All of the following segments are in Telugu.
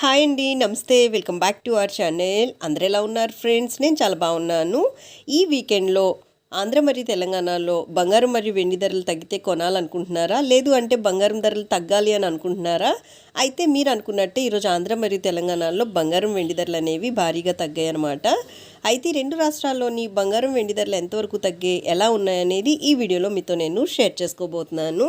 హాయ్ అండి నమస్తే. Welcome back to our channel. అందరు ఎలా ఉన్నారు ఫ్రెండ్స్? నేను చాలా బాగున్నాను. ఈ వీకెండ్లో ఆంధ్ర మరియు తెలంగాణలో బంగారం మరియు వెండి ధరలు తగ్గితే కొనాలనుకుంటున్నారా? లేదు అంటే బంగారం ధరలు తగ్గాలి అని అనుకుంటున్నారా? అయితే మీరు అనుకున్నట్టే ఈరోజు ఆంధ్ర మరియు తెలంగాణలో బంగారం వెండి ధరలు అనేవి భారీగా తగ్గాయి అన్నమాట అయితే రెండు రాష్ట్రాల్లోని బంగారం వెండి ధరలు ఎంతవరకు తగ్గే ఎలా ఉన్నాయనేది ఈ వీడియోలో మీతో నేను షేర్ చేసుకోబోతున్నాను.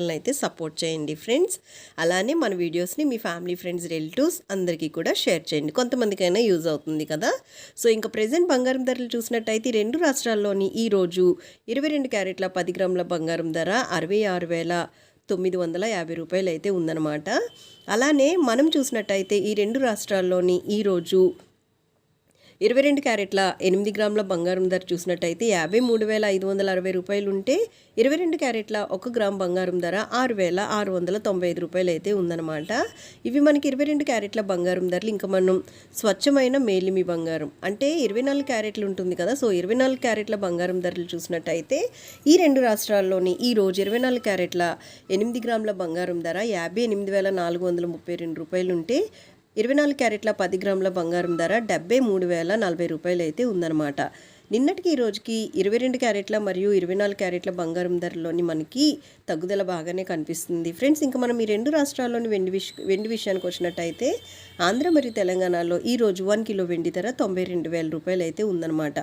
ఛానల్ని అయితే సపోర్ట్ చేయండి ఫ్రెండ్స్. అలానే మన వీడియోస్ని మీ ఫ్యామిలీ ఫ్రెండ్స్ రిలేటివ్స్ అందరికీ కూడా షేర్ చేయండి. కొంతమందికైనా యూజ్ అవుతుంది కదా. సో ఇంకా ప్రజెంట్ బంగారం ధరలు చూసినట్టయితే రెండు రాష్ట్రాల్లోని ఈరోజు ఇరవై రెండు క్యారెట్ల పది గ్రాముల బంగారం ధర అరవై ఆరు వేల తొమ్మిది వందల యాభై రూపాయలు అయితే ఉందన్నమాట. అలానే మనం చూసినట్టయితే ఈ రెండు రాష్ట్రాల్లోని ఈరోజు ఇరవై రెండు క్యారెట్ల ఎనిమిది గ్రాముల బంగారం ధర చూసినట్టయితే యాభై మూడు వేల ఐదు వందల అరవై రూపాయలు ఉంటే ఇరవై రెండు క్యారెట్ల ఒక గ్రామ్ బంగారం ధర ఆరు వేల ఆరు వందల తొంభై ఐదు రూపాయలు అయితే ఉందన్నమాట. ఇవి మనకి ఇరవై రెండు క్యారెట్ల బంగారం ధరలు. ఇంకా మనం స్వచ్ఛమైన మేలిమి బంగారం. అంటే ఇరవై నాలుగు క్యారెట్లు ఉంటుంది కదా సో ఇరవై నాలుగు క్యారెట్ల బంగారం ధరలు చూసినట్టయితే ఈ రెండు రాష్ట్రాల్లోని ఈ రోజు ఇరవై నాలుగు క్యారెట్ల ఎనిమిది గ్రాముల బంగారం ధర యాభై ఎనిమిది వేల నాలుగు వందల ముప్పై రెండు రూపాయలు ఉంటే ఇరవై నాలుగు క్యారెట్ల పది గ్రాముల బంగారం ధర డెబ్బై మూడు వేల నలభై రూపాయలు అయితే ఉందన్నమాట. నిన్నటికి ఈ రోజుకి ఇరవై రెండు క్యారెట్ల మరియు ఇరవై నాలుగు క్యారెట్ల బంగారం ధరలోని మనకి తగ్గుదల బాగానే కనిపిస్తుంది. ఫ్రెండ్స్ ఇంకా మనం ఈ రెండు రాష్ట్రాల్లోని వెండి విష వెండి విషయానికి వచ్చినట్టయితే ఆంధ్ర మరియు తెలంగాణలో ఈ రోజు వన్ కిలో వెండి ధర తొంభై రెండు వేల రూపాయలు అయితే ఉందన్నమాట.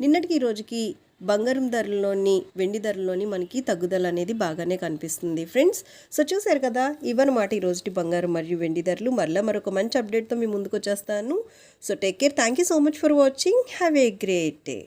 నిన్నటికి ఈ రోజుకి బంగారం ధరలోని వెండి ధరలోని మనకి తగ్గుదల అనేది బాగానే కనిపిస్తుంది. ఫ్రెండ్స్ సో చూసారు కదా ఇవన్నమాట ఈ బంగారం మరియు వెండి ధరలు. మరలా మరొక మంచి అప్డేట్తో మీ ముందుకు వచ్చేస్తాను. So take care. Thank you so much for watching. Have a great day.